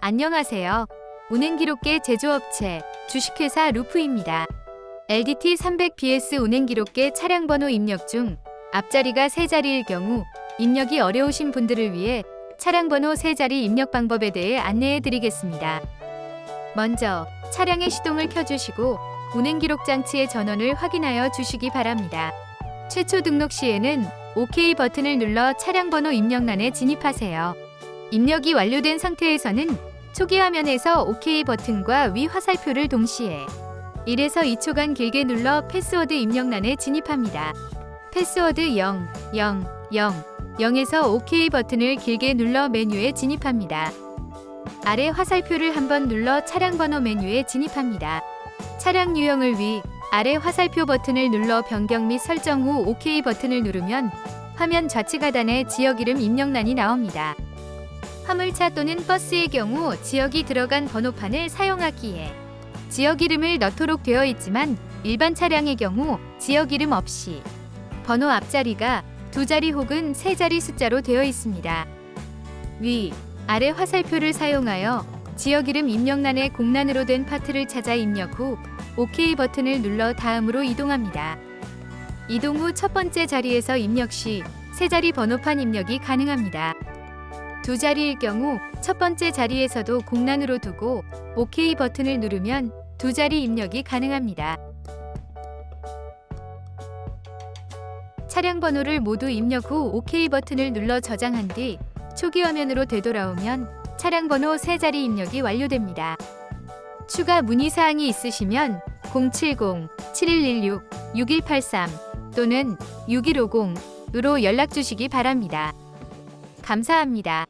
안녕하세요. 운행기록계 제조업체 주식회사 루프입니다. LDT 300BS 운행기록계 차량번호 입력 중 앞자리가 세 자리일 경우 입력이 어려우신 분들을 위해 차량번호 세 자리 입력 방법에 대해 안내해 드리겠습니다. 먼저 차량의 시동을 켜주시고 운행기록 장치의 전원을 확인하여 주시기 바랍니다. 최초 등록 시에는 OK 버튼을 눌러 차량 번호 입력란에 진입하세요. 입력이 완료된 상태에서는 초기 화면에서 OK 버튼과 위 화살표를 동시에 1에서 2초간 길게 눌러 패스워드 입력란에 진입합니다. 패스워드 0, 0, 0, 0에서 OK 버튼을 길게 눌러 메뉴에 진입합니다. 아래 화살표를 한번 눌러 차량 번호 메뉴에 진입합니다. 차량 유형을 위 아래 화살표 버튼을 눌러 변경 및 설정 후 OK 버튼을 누르면 화면 좌측 하단에 지역 이름 입력란이 나옵니다. 화물차 또는 버스의 경우 지역이 들어간 번호판을 사용하기에 지역 이름을 넣도록 되어 있지만 일반 차량의 경우 지역 이름 없이 번호 앞자리가 두 자리 혹은 세 자리 숫자로 되어 있습니다. 위, 아래 화살표를 사용하여 지역 이름 입력란의 공란으로 된 파트를 찾아 입력 후 OK 버튼을 눌러 다음으로 이동합니다. 이동 후 첫 번째 자리에서 입력 시 세 자리 번호판 입력이 가능합니다. 두 자리일 경우 첫 번째 자리에서도 공란으로 두고 OK 버튼을 누르면 두 자리 입력이 가능합니다. 차량 번호를 모두 입력 후 OK 버튼을 눌러 저장한 뒤 초기 화면으로 되돌아오면 차량 번호 세 자리 입력이 완료됩니다. 추가 문의 사항이 있으시면 070-7116-6183 또는 6150으로 연락 주시기 바랍니다. 감사합니다.